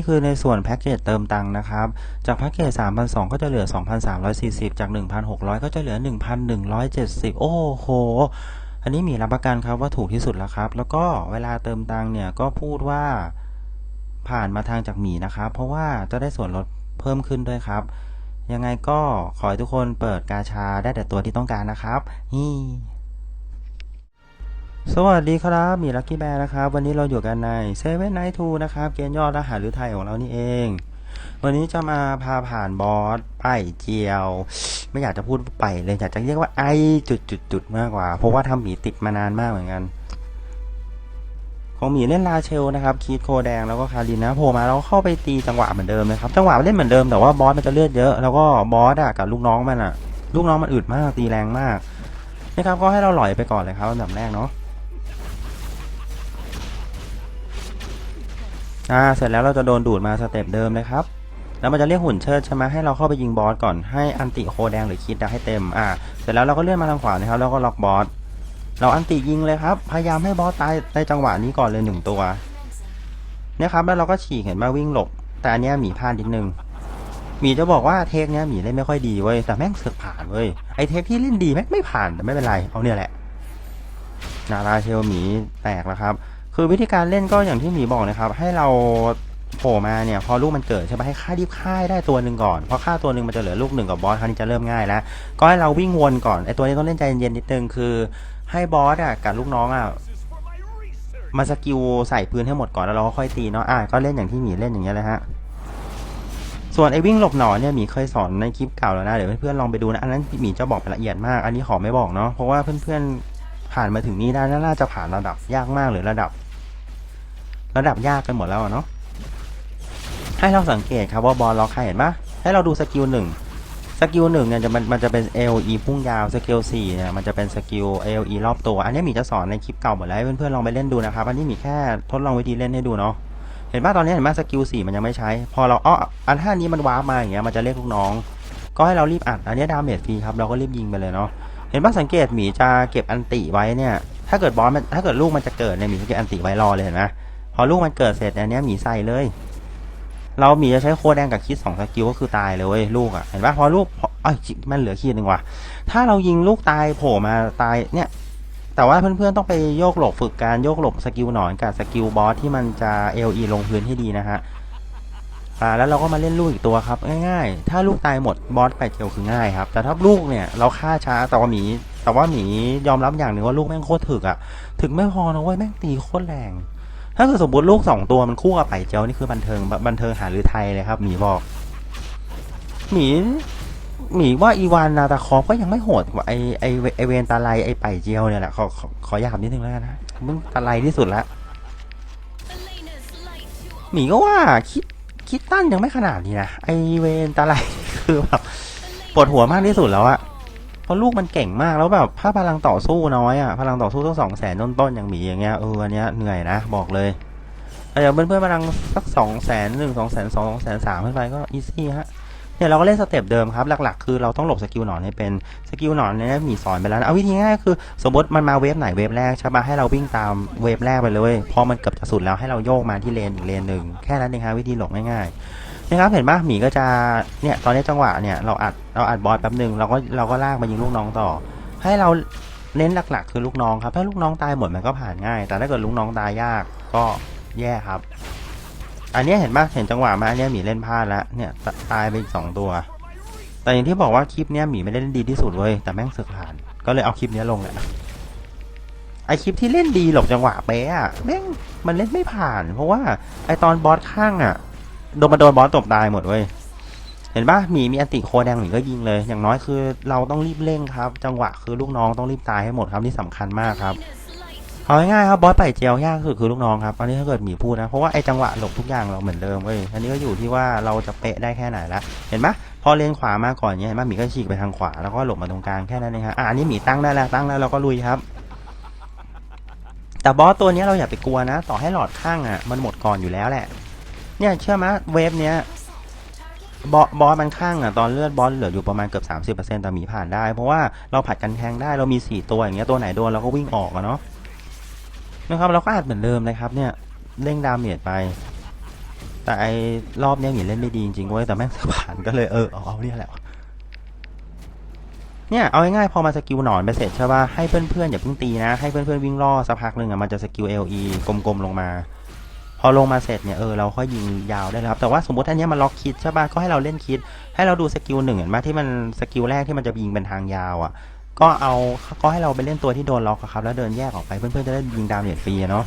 นี่คือในส่วนแพ็กเกจเติมตังค์นะครับ จากแพ็กเกจ3,200 ก็จะเหลือ 2,340 จาก 1,600 ก็จะเหลือ 1,170 โอ้โห อันนี้มีรับประกันครับว่าถูกที่สุดแล้วครับ แล้วก็เวลาเติมตังค์เนี่ยก็พูดว่าผ่านมาทางจากหมีนะครับ เพราะว่าจะได้ส่วนลดเพิ่มขึ้นด้วยครับ ยังไงก็ขอให้ทุกคนเปิดกาชาได้แต่ตัวที่ต้องการนะครับนี่ สวัสดีครับมีลักกี้แบร์นะครับ วันนี้เราอยู่กันในเซเว่นไนท์ทูนะครับ เกณฑ์ยอดรหัสหรือไทยของเรานี่เอง วันนี้จะมาพาผ่านบอสไปเจียว ไม่อยากจะพูดไปเลยอยากจะเรียกว่าไอจุดจุดจุดมากกว่า เพราะว่าทำหมีติดมานานมากเหมือนกัน ของหมีเล่นลาเชลนะครับ คีดโคแดงแล้วก็คารินนะโผล่มาแล้วเข้าไปตีจังหวะเหมือนเดิมเลยครับ จังหวะเล่นเหมือนเดิมแต่ว่าบอสมันจะเลือดเยอะ แล้วก็บอสอะกับลูกน้องมันอะลูกน้องมันอึดมากตีแรงมากนะครับก็ให้เราหล่อยไปก่อนเลยครับอันดับแรกเนาะ อ่าเสร็จแล้วเราจะโดนดูดมาสเต็ปเดิมเลยครับ แล้วมันจะเรียกหุ่นเชิดใช่ไหมให้เราเข้าไปยิงบอสก่อนให้อันติโคแดงหรือคิดให้เต็มอ่าเสร็จแล้วเราก็เลื่อนมาทางขวานะครับแล้วก็ล็อกบอสเราอันติยิงเลยครับ พยายามให้บอสตายในจังหวะนี้ก่อนเลยหนึ่งตัวเนี่ยครับแล้วเราก็ฉีกเห็นมาวิ่งหลบ แต่อันนี้หมีพลาดนิดนึงหมีจะบอกว่าเทคเนี้ยหมีเล่นไม่ค่อยดีเว้ยแต่แม่งเสือกผ่านเว้ยไอเทคที่เล่นดีแม่งไม่ผ่านแต่ไม่เป็นไรเอาเนี่ยแหละนาราเชลหมีแตกแล้วครับ คือวิธีการเล่นก็อย่างที่หมีบอกนะครับ ให้เราโผล่มาเนี่ยพอลูกมันเกิดใช่ไหมให้ฆ่ารีบฆ่าให้ได้ตัวหนึ่งก่อนพอฆ่าตัวหนึ่งมันจะเหลือลูกหนึ่งกับบอสคราวนี้จะเริ่มง่ายแล้ว ก็ให้เราวิ่งวนก่อนไอตัวนี้ต้องเล่นใจเย็นๆนิดนึงคือให้บอสอะกับลูกน้องอะมาสกิลใส่พื้นให้หมดก่อนแล้วเราก็ค่อยตีเนาะอะก็เล่นอย่างที่หมีเล่นอย่างเงี้ยเลยฮะส่วนไอ้วิ่งหลบหนอนเนี่ยหมีเคยสอนในคลิปเก่าแล้วนะเดี๋ยวเพื่อนๆลองไปดูนะอันนั้นหมีจะบอกละเอียดมาก อันนี้ขอไม่บอกเนาะเพราะว่าเพื่อนๆ ผ่านมาถึงนี้ได้น่าจะผ่านระดับยากมากหรือระดับ ระดับยากกันหมดแล้วเนาะให้เราสังเกตครับว่าบอลล็อกใครเห็นปะให้เราดูสกิลหนึ่งสกิลหนึ่งเนี่ยจะมันมันจะเป็น AOE พุ่งยาวสกิลสี่เนี่ยมันจะเป็นสกิล AOE รอบตัว อันนี้หมีจะสอนในคลิปเก่าหมดแล้วให้เพื่อนๆลองไปเล่นดูนะครับ อันนี้หมีแค่ทดลองวิธีเล่นให้ดูเนาะเห็นปะตอนนี้เห็นปะสกิลสี่มันยังไม่ใช้ พอเราอ้ออันท่านี้มันว้าร์ปมาอย่างเงี้ยมันจะเรียกลูกน้อง ก็ให้เรารีบอัด อันนี้ดาเมจฟรีครับเราก็รีบยิงไปเลยเนาะ เห็นปะสังเกตหมีจะเก็บอันติไว้เนี่ย ถ้าเกิดบอสมันถ้าเกิดลูกมันจะเกิดเนี่ยหมีจะเก็บอันติไว้รอเลยเห็นไหมพอลูกมันเกิดเสร็จอันนี้หมีใส่เลย เราหมีจะใช้โคแดงกับคิดสองสกิลก็คือตายเลยเว้ยลูกอะเห็นปะพอลูกพอเอ้ยมันเหลือขีดหนึ่งว่ะถ้าเรายิงลูกตายโผล่มาตายเนี่ยแต่ว่าเพื่อนๆต้องไปโยกหลบฝึกการโยกหลบสกิลหนอนกับสกิลบอสที่มันจะเอลีลงพื้นให้ดีนะฮะ อ่าแล้วเราก็มาเล่นลูกอีกตัวครับ ง่ายๆ ถ้าลูกตายหมดบอสไปเจียวคือง่ายครับ แต่ถ้าลูกเนี่ยเราฆ่าช้าแต่ว่าหมี แต่ว่าหมียอมรับอย่างหนึ่งว่าลูกแม่งโคตรถึกอะถึกไม่พอนะเว้ยแม่งตีโคตรแรง ถ้าเกิดสมมติลูกสองตัวมันคู่กับไผ่เจียวนี่คือบันเทิงบบันเทิงหาหรือไทยเลยครับหมีบอกหมีหมีว่าอีวานนาตาคอฟก็ยังไม่โหดกว่าไอไอไอเวนตาไลไอไผ่เจียวเนี่ยแหละขอขอขออยากนิดนึงแล้วกันนะมึงตาไลที่สุดละหมีก็ว่าคิด คิดตั้นยังไม่ขนาดนี้นะ ไอเวนตาไลคือแบบปวดหัวมากที่สุดแล้วอะเพราะลูกมันเก่งมากแล้วแบบถ้าพลังต่อสู้น้อยอะพลังต่อสู้ต้องสองแสนต้นๆอย่างหมีอย่างเงี้ยเอออันเนี้ยเหนื่อยนะบอกเลยเดี๋ย่างเพื่อนๆพลังสักสองแสนหนึ่งสองแสนสองสองแสนสามขึ้นไปก็อีซี่ฮะ เนี่ยเราก็เล่นสเต็ปเดิมครับหลักๆ คือเราต้องหลบสกิลหนอนให้เป็นสกิลหนอนเนี่ยหมีสอนไปแล้วนะเอาวิธีง่ายคือ สมมติมันมาเวฟไหนเวฟแรกใช่ปะให้เราวิ่งตามเวฟแรกไปเลยพอมันเกือบจะสุดแล้วให้เราโยกมาที่เลนอีกเลนหนึ่งแค่นั้นเองครับวิธีหลบง่ายๆนะครับเห็นปะหมีก็จะเนี่ยตอนนี้จังหวะเนี่ยเราอัดเราอัดบอสแป๊บหนึ่งเราก็เราก็ลากมายิงลูกน้องต่อ ให้เราเน้นหลักๆ คือลูกน้องครับถ้าลูกน้องตายหมดมันก็ผ่านง่าย แต่ถ้าเกิดลูกน้องตายยากก็แย่ครับ อันนี้เห็นปะเห็นจังหวะมาอันนี้หมีเล่นพลาดแล้วเนี่ยตตายไปอีกสองตัว แต่อย่างที่บอกว่าคลิปเนี้ยหมีไม่ได้เล่นดีที่สุดเว้ยแต่แม่งสึกผ่าน ก็เลยเอาคลิปเนี้ยลงแหละไอคลิปที่เล่นดีหลบจังหวะเป๊ะอะแม่งมันเล่นไม่ผ่าน เพราะว่าไอตอนบอสข้างอะโดนมาโดนบอสตบตายหมดเว้ยเห็นปะหมีมีอันติโคแดงหมีก็ยิงเลย อย่างน้อยคือเราต้องรีบเร่งครับ จังหวะคือลูกน้องต้องรีบตายให้หมดครับนี่สำคัญมากครับ เอาง่ายๆครับบอสไป่เจียวยากสุดคือลูกน้องครับอันนี้ถ้าเกิดหมีพูดนะเพราะว่าไอ้จังหวะหลบทุกอย่างเราเหมือนเดิมเว้ยอันนี้ก็อยู่ที่ว่าเราจะเป๊ะได้แค่ไหนละเห็นปะพอเลนขวามาก่อนเนี่ยเห็นปะหมีก็ฉีกไปทางขวาแล้วก็หลบมาตรงกลางแค่นั้นเองครับอะอันนี้หมีตั้งได้แล้วตั้งแล้วเราก็ลุยครับ แต่บอสตัวนี้เราอย่าไปกลัวนะ ต่อให้หลอดข้างอะมันหมดก่อนอยู่แล้วแหละ เนี่ยเชื่อไหมเวฟเนี้ยบอสบอสมันข้างอะตอนเลือดบอสเหลืออยู่ประมาณเกือบสามสิบเปอร์เซ็นต์แต่หมีผ่านได้ เพราะว่าเราผัดกันแทงได้เรามีสี่ตัวอย่างเงี้ยตัวไหนโดนเราก็วิ่งออกอะเนาะ นะครับเราก็อัดเหมือนเดิมเลยครับเนี่ยเร่งดาเมจไป แต่ไอรอบเนี้ยหมีเล่นไม่ดีจริงๆเว้ยแต่แม่งสะพานก็เลยเออเอาเอาเนี่ยแหละเนี่ยเอาง่ายๆพอมาสกิลหนอนไปเสร็จใช่ป่ะให้เพื่อนๆอย่าเพิ่งตีนะ ให้เพื่อนๆวิ่งล่อสักพักหนึ่งอะมันจะสกิล LE กลมๆลงมา พอลงมาเสร็จเนี่ยเออเราค่อยยิงยาวได้แล้วครับแต่ว่าสมมติอันนี้มันล็อกคิดใช่ป่ะก็ให้เราเล่นคิด ให้เราดูสกิลหนึ่งเห็นไหมที่มันสกิลแรกที่มันจะยิงเป็นทางยาวอะ ก็เอาก็ให้เราไปเล่นตัวที่โดนล็อกครับ แล้วเดินแยกออกไปเพื่อนๆจะได้ยิงดาเมจฟรีเนาะ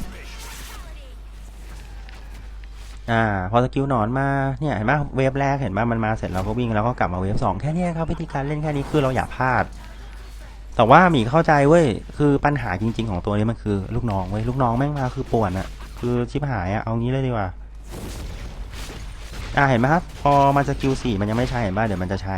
อ่าพอสกิลหนอนมาเนี่ยเห็นไหมเวฟแรกเห็นไหมมันมาเสร็จเราก็วิ่งแล้วก็กลับมาเวฟสองแค่นี้ครับวิธีการเล่นแค่นี้คือเราอย่าพลาด แต่ว่าหมีเข้าใจเว้ยคือปัญหาจริง ๆ ของตัวนี้มันคือลูกน้องเว้ยลูกน้องแม่งมาคือป่วนอะคือชิบหายอะเอางี้เลยดีกว่าอ่าเห็นไหมครับพอมันสกิลสี่มันยังไม่ใช้เห็นป่ะเดี๋ยวมันจะใช้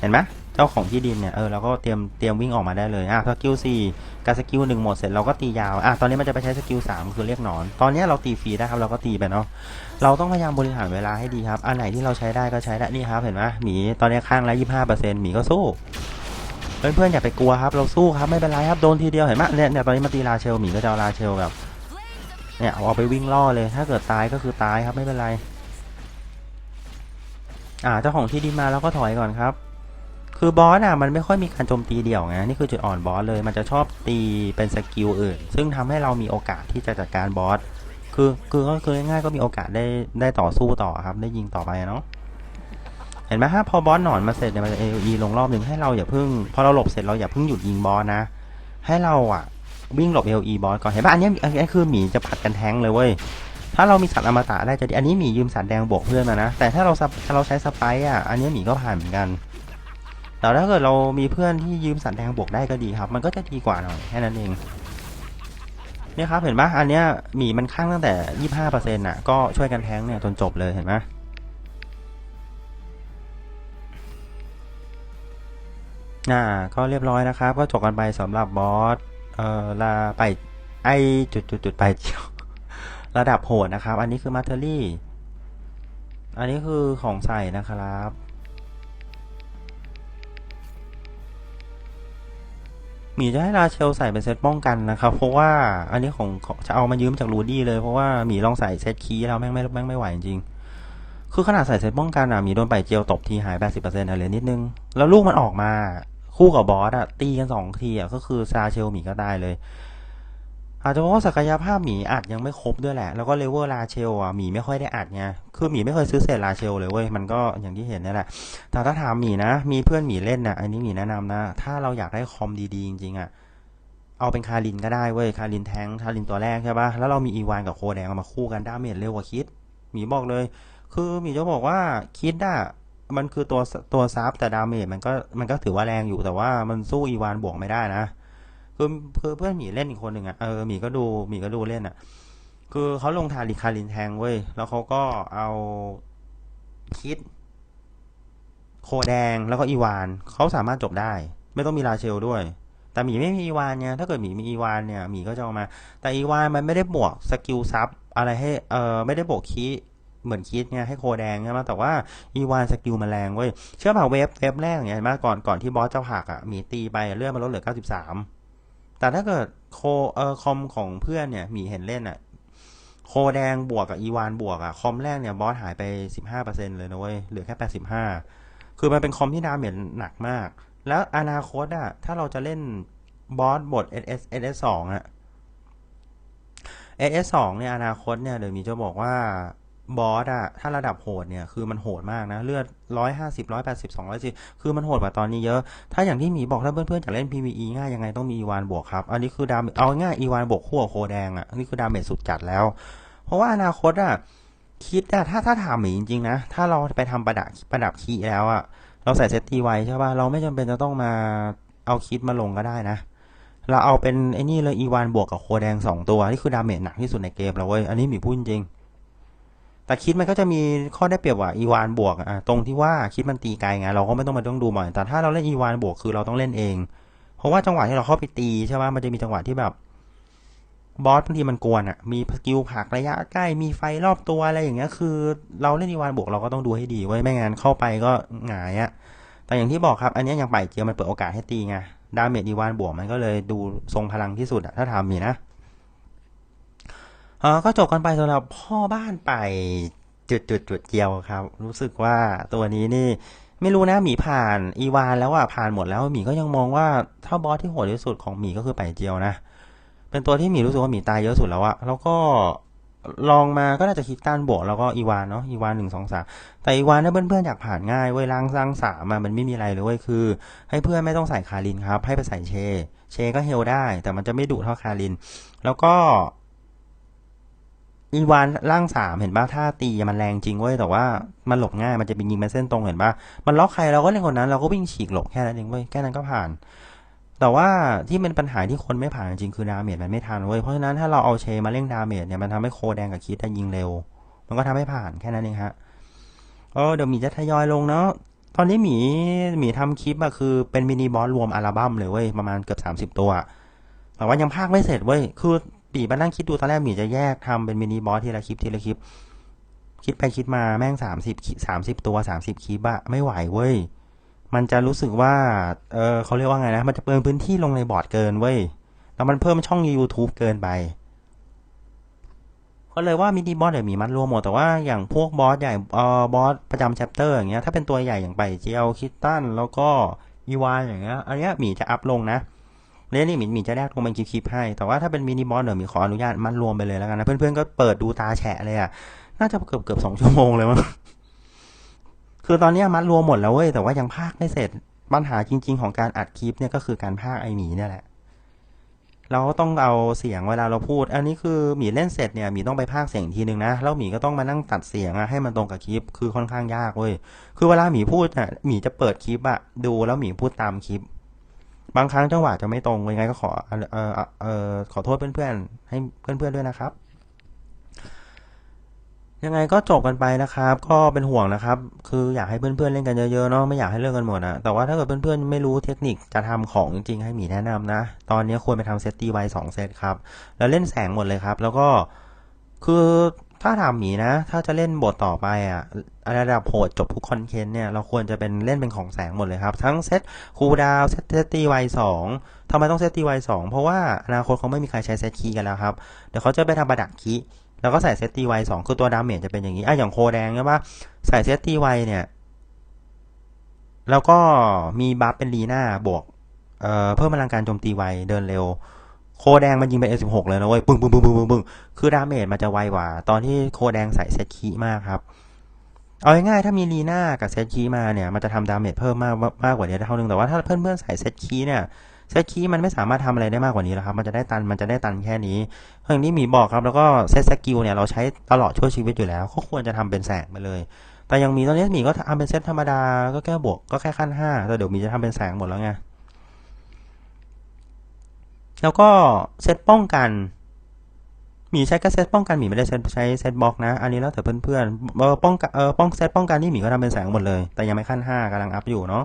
เห็นไหม เจ้าของที่ดินเนี่ยเออเราก็เตรียมเตรียมวิ่งออกมาได้เลยอะสกิลสี่กับสกิลหนึ่งหมดเสร็จเราก็ตียาวอะตอนนี้มันจะไปใช้สกิลสามคือเรียกหนอน ตอนนี้เราตีฟรีได้ครับเราก็ตีไปเนาะเราต้องพยายามบริหารเวลาให้ดีครับ อันไหนที่เราใช้ได้ก็ใช้ได้นี่ครับเห็นไหมหมีตอนนี้ข้างละยี่ห้าเปอร์เซ็นต์หมีก็สู้เพื่อนๆอย่าไปกลัวครับ เราสู้ครับไม่เป็นไรครับโดนทีเดียวเห็นไหมเนี่ยเนี่ยตอนนี้มาตีลาเชลหมีก็จะเอาลาเชลแบบเนี่ยเอาไปวิ่งล่อเลย ถ้าเกิดตายก็คือตายครับไม่เป็นไร อ่าเจ้าของที่ดินมาแล้วก็ถอยก่อนครับ คือบอสอะมันไม่ค่อยมีการโจมตีเดี่ยวไงนี่คือจุดอ่อนบอสเลยมันจะชอบตีเป็นสกิลอื่น ซึ่งทำให้เรามีโอกาสที่จะจัดการบอสคือคือก็คือง่ายๆก็มีโอกาสได้ได้ต่อสู้ต่อครับได้ยิงต่อไปเนาะเห็นไหมฮะพอบอสหนอนมาเสร็จเนี่ยมันจะ AOE ลงรอบหนึ่งให้เราอย่าเพิ่งพอเราหลบเสร็จเราอย่าเพิ่งหยุดยิงบอสนะ ให้เราอะวิ่งหลบ AOE บอสก่อนเห็นปะอันนี้อันนี้คือหมีจะผัดกันแท้งเลยเว้ยถ้าเรามีสัตว์อมตะได้จะดีอันนี้หมียืมสัตว์แดงบวกเพื่อนมานะแต่ถ้าเราถ้าเราใช้สไปอะอันนี้หมีก็ผ่านเหมือนกัน แต่ถ้าเกิดเรามีเพื่อนที่ยืมสัตว์แดงบวกได้ก็ดีครับ มันก็จะดีกว่าหน่อยแค่นั้นเองเนี่ยครับเห็นปะอันเนี้ยหมีมันข้างตั้งแต่ยี่ห้าเปอร์เซ็นต์อะก็ช่วยกันแทงเนี่ยจนจบเลยเห็นไหมอ่าก็เรียบร้อยนะครับ ก็จบกันไปสำหรับบอสเอ่อลาไปไอจุดจุดจุดไปเจียวระดับโหดนะครับ อันนี้คือมาเทอรี่ อันนี้คือของใส่นะครับ มีจะให้ราเชลใส่เป็นเซตป้องกันนะครับ เพราะว่าอันนี้ของจะเอามายืมจากรูดี้เลยเพราะว่าหมีลองใส่เซตคีย์แล้วแม่งไม่แม่งไม่ไหวจริงๆคือขนาดใส่เซตป้องกันอะหมีโดนไปเจียวตบทีหาย 80%อะไรนิดนึง แล้วลูกมันออกมา คู่กับบอสอะตีกันสองทีอะก็คือซาเชลหมีก็ได้เลย อาจจะเพราะศักยภาพหมีอัดยังไม่ครบด้วยแหละ แล้วก็เลเวลลาเชลอะหมีไม่ค่อยได้อัดไงคือหมีไม่เคยซื้อเศษลาเชลเลยเว้ยมันก็อย่างที่เห็นนี่แหละแต่ถ้าถามหมีนะ มีเพื่อนหมีเล่นนะอันนี้หมีแนะนำนะ ถ้าเราอยากได้คอมดีๆจริงๆอะเอาเป็นคารินก็ได้เว้ยคารินแทงคารินตัวแรกใช่ปะแล้วเรามีอีวานกับโคแดงมาคู่กันดาเมจเร็วกว่าคิดหมีบอกเลย คือหมีจะบอกว่าคิดอะมันคือตัวตัวซับแต่ดาเมจมันก็มันก็ถือว่าแรงอยู่แต่ว่ามันสู้อีวานบวกไม่ได้นะ คือคือเพื่อนหมีเล่นอีกคนหนึ่งอะเออหมีก็ดูหมีก็ดูเล่นอะ คือเขาลงทาริคารินแทงเว้ยแล้วเขาก็เอาคิด โคแดงแล้วก็อีวานเขาสามารถจบได้ ไม่ต้องมีลาเชลด้วย แต่หมีไม่มีอีวานเนี่ยถ้าเกิดหมีมีอีวานเนี่ยหมีก็จะเอามา แต่อีวานมันไม่ได้บวกสกิลซับอะไรให้เออไม่ได้บวกคีเหมือนคิดไงให้โคแดงใช่ไหมแต่ว่าอีวานสกิลมันแรงเว้ยเชื่อเปล่าเวฟเวฟแรกเนี่ยเห็นไหมก่อนก่อนที่บอสจะหักอะหมีตีไปเลื่อนมาลดเหลือ93 แต่ถ้าเกิดโคเออคอมของเพื่อนเนี่ยมีเห็นเล่นอะ โคแดงบวกกับอีวานบวกอะ คอมแรกเนี่ยบอสหายไป15%เลยนะเว้ย เหลือแค่85คือมันเป็นคอมที่ดาเมจหนักมาก แล้วอนาคตอะ ถ้าเราจะเล่นบอสบท SS SS 2อะ SS 2เนี่ยอนาคตเนี่ยเดี๋ยวมีจะบอกว่า บอสอะถ้าระดับโหดเนี่ยคือมันโหดมากนะ เลือดร้อยห้าสิบร้อยแปดสิบสองร้อยสิคือมันโหดกว่าตอนนี้เยอะ ถ้าอย่างที่หมีบอกถ้าเพื่อนๆอยากเล่น PVE ง่ายยังไงต้องมีอีวานบวกครับ อันนี้คือดาเมเอาง่ายอีวานบวกคู่กับโคแดงอะอันนี้คือดาเมจสุดจัดแล้ว เพราะว่าอนาคตอะคิดอะถ้าถ้าถามหมีจริงๆนะ ถ้าเราไปทำประดับประดับคีแล้วอะเราใส่เซตตีไว้ใช่ป่ะเราไม่จำเป็นจะต้องมาเอาคิดมาลงก็ได้นะเราเอาเป็นไอ้นี่เลยอีวานบวกกับโคแดงสองตัวนี่คือดาเมจหนักที่สุดในเกมแล้วเว้ยอันนี้หมีพูดจริง แต่คิดมันก็จะมีข้อได้เปรียบว่าอีวานบวกอะตรงที่ว่าคิดมันตีไกลไงเราก็ไม่ต้องมาต้องดูบ่อยแต่ถ้าเราเล่นอีวานบวกคือเราต้องเล่นเอง เพราะว่าจังหวะที่เราเข้าไปตีใช่ไหมมันจะมีจังหวะที่แบบบอสบางทีมันกวนอะ มีสกิลผักระยะใกล้ มีไฟรอบตัวอะไรอย่างเงี้ย คือ เราเล่นอีวานบวกเราก็ต้องดูให้ดีไว้ไม่งั้นเข้าไปก็หงายอะ แต่อย่างที่บอกครับ อันนี้ยังไปเจียวมันเปิดโอกาสให้ตีไง ดาเมจอีวานบวกมันก็เลยดูทรงพลังที่สุดอะ ถ้าทำมีนะ ออก็จบกันไปสำหรับพ่อบ้านไปจุดจุดจุดเจียวครับ รู้สึกว่าตัวนี้นี่ไม่รู้นะหมีผ่านอีวานแล้วอะผ่านหมดแล้วหมีก็ยังมองว่าถ้าบอสที่โหดที่สุดของหมีก็คือไปเจียวนะ เป็นตัวที่หมีรู้สึกว่าหมีตายเยอะสุดแล้วอะแล้วก็ลองมาก็น่าจะคิดต้านบวกแล้วก็อีวานเนาะอีวานหนึ่งสองสามแต่อีวานเนี่ยเพื่อนๆอยากผ่านง่ายเว้ยล่างสร้างสามมันไม่มีอะไรเลยเว้ยคือ ให้เพื่อนไม่ต้องใส่คารินครับ ให้ไปใส่เช เชก็เฮลได้ แต่มันจะไม่ดุเท่าคาริน แล้วก็ อีวานร่างสามเห็นป่ะถ้าตีมันแรงจริงเว้ยแต่ว่ามันหลบง่ายมันจะเป็นยิงเป็นเส้นตรงเห็นป่ะมันล็อกใครเราก็เล่นคนนั้นเราก็วิ่งฉีกหลบแค่นั้นเองเว้ยแค่นั้นก็ผ่าน แต่ว่าที่เป็นปัญหาที่คนไม่ผ่านจริงคือดาเมจมันไม่ทันเว้ยเพราะฉะนั้นถ้าเราเอาเชมาเร่งดาเมจเนี่ยมันทำให้โคแดงกับคิดได้ยิงเร็ว มันก็ทำให้ผ่านแค่นั้นเองฮะเออเดี๋ยวหมีจะทยอยลงเนาะตอนนี้หมีหมีทำคลิปอะคือเป็นมินิบอสรวมอัลบั้มเลยเว้ยประมาณเกือบสามสิบตัวแต่ว่ายังพากไม่เสร็จเว้ย คือ ปีมานั่งคิดดูตอนแรกหมีจะแยกทำเป็นมินิบอสทีละคลิปทีละคลิป คิดไปคิดมาแม่งสามสิบสามสิบตัวสามสิบคลิปอะไม่ไหวเว้ย มันจะรู้สึกว่า เออเขาเรียกว่าไงนะ มันจะเปิดพื้นที่ลงในบอร์ดเกินเว้ย แล้วมันเพิ่มช่อง YouTube เกินไป ก็เลยว่ามินิบอสเดี๋ยวมีมัดรวมหมด แต่ว่าอย่างพวกบอสใหญ่เออบอสประจำแชปเตอร์อย่างเงี้ย ถ้าเป็นตัวใหญ่อย่างไปเจียวคิตตันแล้วก็อีวานอย่างเงี้ย อันเนี้ยหมีจะอัพลงนะ เรื่นี้หมีหมีจะแยกลงเป็นคลิปๆให้ แต่ว่าถ้าเป็นมินิบอสเดี๋ยวหมีขออนุญาตมัดรวมไปเลยแล้วกันนะ เพื่อนๆก็เปิดดูตาแฉะเลยอะ น่าจะเกือบเกือบสองชั่วโมงเลยมั้ง คือตอนนี้มัดรวมหมดแล้วเว้ย แต่ว่ายังพากไม่เสร็จ ปัญหาจริง ๆ ของการอัดคลิปเนี่ยก็คือการพากไอหมีเนี่ยแหละ เราก็ต้องเอาเสียงเวลาเราพูด อันนี้คือหมีเล่นเสร็จเนี่ยหมีต้องไปพากเสียงอีกทีนึงนะ แล้วหมีก็ต้องมานั่งตัดเสียงอะให้มันตรงกับคลิป คือค่อนข้างยากเว้ย คือเวลาหมีพูดอะหมีจะเปิดคลิปอะดูแล้วหมีพูดตามคลิป บางครั้งจังหวะจะไม่ตรงยังไงก็ขอเออเออเออขอโทษเพื่อนๆให้เพื่อนๆด้วยนะครับ ยังไงก็จบกันไปนะครับ ก็เป็นห่วงนะครับ คืออยากให้เพื่อนๆเล่นกันเยอะๆเนาะไม่อยากให้เลิกกันหมดอะแต่ว่าถ้าเกิดเพื่อนๆไม่รู้เทคนิคจะทำของจริงๆให้หมีแนะนำนะ ตอนนี้ควรไปทำเซตตีไวสองเซตครับ แล้วเล่นแสงหมดเลยครับ แล้วก็คือ ถ้าถามหมีนะ ถ้าจะเล่นบทต่อไปอะระดับโหดจบทุกคอนเทนต์เนี่ย เราควรจะเป็นเล่นเป็นของแสงหมดเลยครับ ทั้งเซตคูดาวเซตเซตตีไวสองทำไมต้องเซตตีไวสองเพราะว่าอนาคตเขาไม่มีใครใช้เซตคีกันแล้วครับ เดี๋ยวเขาจะไปทำประดักคีแล้วก็ใส่เซตตีไวสองคือตัวดาเมจจะเป็นอย่างนี้อะอย่างโคแดงใช่ปะใส่เซตตีไวเนี่ย แล้วก็มีบัฟเป็นลีน่าบวกเอ่อเพิ่มพลังการโจมตีไวเดินเร็ว โคแดงมันยิงไป A16 เลยนะเว้ยปึ้งปึ้งปึ้งปึ้งปึ้งปึ้งคือดาเมจมันจะไวกว่า ตอนที่โคแดงใส่เซตคีมากครับ เอาง่ายๆถ้ามีลีน่ากับเซตคีมาเนี่ย มันจะทำดาเมจเพิ่มมากมากกว่านี้ได้เท่านึง แต่ว่าถ้าเพื่อนๆใส่เซตคีเนี่ยเซตคีมันไม่สามารถทำอะไรได้มากกว่านี้แล้วครับ มันจะได้ตัน มันจะได้ตันแค่นี้อย่างที่หมีบอกครับ แล้วก็เซตสกิลเนี่ยเราใช้ตลอดชั่วชีวิตอยู่แล้ว ก็ควรจะทำเป็นแสงไปเลย แต่ยังมีตอนนี้หมีก็ทำเป็นเซตธรรมดา ก็แค่บวก ก็แค่ขั้นห้าแต่เดี๋ยวมีจะทำเป็นแสงหมดแล้วไง แล้วก็เซตป้องกันหมีใช้ก็เซตป้องกันหมีไม่ได้ใช้เซตบล็อกนะ อันนี้แล้วแต่เพื่อนๆเออป้องกันเออป้องเซตป้องกันนี่หมีก็ทำเป็นแสงหมดเลย แต่ยังไม่ขั้นห้ากำลังอัพอยู่เนาะ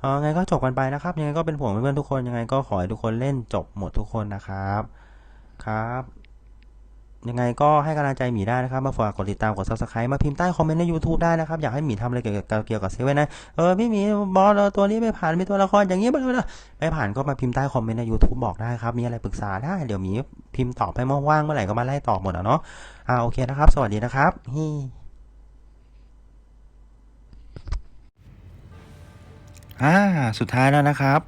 เออไงก็จบกันไปนะครับ ยังไงก็เป็นห่วงเพื่อนๆทุกคน ยังไงก็ขอให้ทุกคนเล่นจบหมดทุกคนนะครับ ครับ ยังไงก็ให้กำลังใจหมีได้นะครับ มาฝากกดติดตามกด subscribe มาพิมพ์ใต้คอมเมนต์ใน YouTube ได้นะครับ อยากให้หมีทำอะไรเกี่ยวกับเกี่ยวกับเซเว่นนะ เออพี่หมีบอสเราตัวนี้ไม่ผ่านมีตัวละครอย่างนี้บ้างนะไม่ผ่านก็มาพิมพ์ใต้คอมเมนต์ใน YouTube บอกได้ครับ มีอะไรปรึกษาได้ เดี๋ยวหมีพิมพ์ตอบให้เมื่อว่างเมื่อไหร่ก็มาไล่ตอบหมดอะเนาะอ่าโอเคนะครับ สวัสดีนะครับฮีอ่าสุดท้ายแล้วนะครับ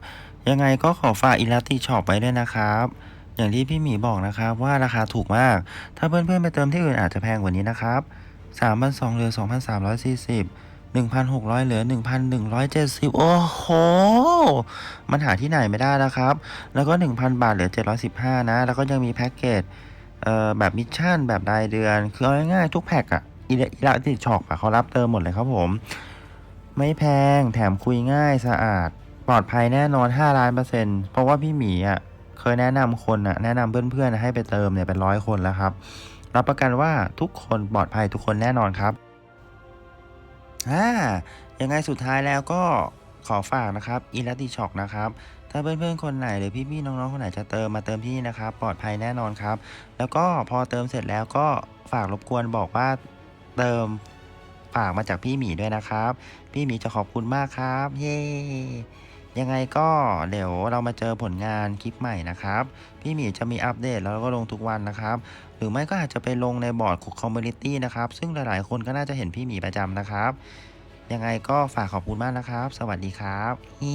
ยังไงก็ขอฝากอิลาติช็อปไว้ด้วยนะครับ อย่างที่พี่หมีบอกนะครับว่าราคาถูกมาก ถ้าเพื่อนๆไปเติมที่อื่นอาจจะแพงกว่านี้นะครับ3 2 0 0เหลือ 2,340 1,600 เหลือ 1,170 โอ้โห มันหาที่ไหนไม่ได้แล้วครับ แล้วก็ 1,000 บาทเหลือ 715 นะ แล้วก็ยังมีแพ็กเกจเอ่อแบบมิชชั่นแบบรายเดือน คือเอาง่ายๆทุกแพ็กอะอิลาติช็อปอะเขารับเติมหมดเลยครับผม ไม่แพงแถมคุยง่ายสะอาด ปลอดภัยแน่นอน 5 ล้านเปอร์เซ็นต์เพราะว่าพี่หมีอะ เคยแนะนำคนอะแนะนำเพื่อนๆให้ไปเติมเนี่ยเป็นร้อยคนแล้วครับ รับประกันว่าทุกคนปลอดภัยทุกคนแน่นอนครับอ่ายังไงสุดท้ายแล้วก็ขอฝากนะครับอีลัติช็อกนะครับ ถ้าเพื่อนๆคนไหนหรือพี่ๆน้องๆคนไหนจะเติมมาเติมที่นี่นะครับ ปลอดภัยแน่นอนครับ แล้วก็พอเติมเสร็จแล้วก็ฝากรบกวนบอกว่าเติมฝากมาจากพี่หมีด้วยนะครับ พี่หมีจะขอบคุณมากครับ เย้ ยังไงก็เดี๋ยวเรามาเจอผลงานคลิปใหม่นะครับ พี่หมีจะมีอัปเดตแล้วก็ลงทุกวันนะครับ หรือไม่ก็อาจจะไปลงในบอร์ดคุกคอมมูนิตี้นะครับ ซึ่งหลายๆ คนก็น่าจะเห็นพี่หมีประจำนะครับ ยังไงก็ฝากขอบคุณมากนะครับ สวัสดีครับฮี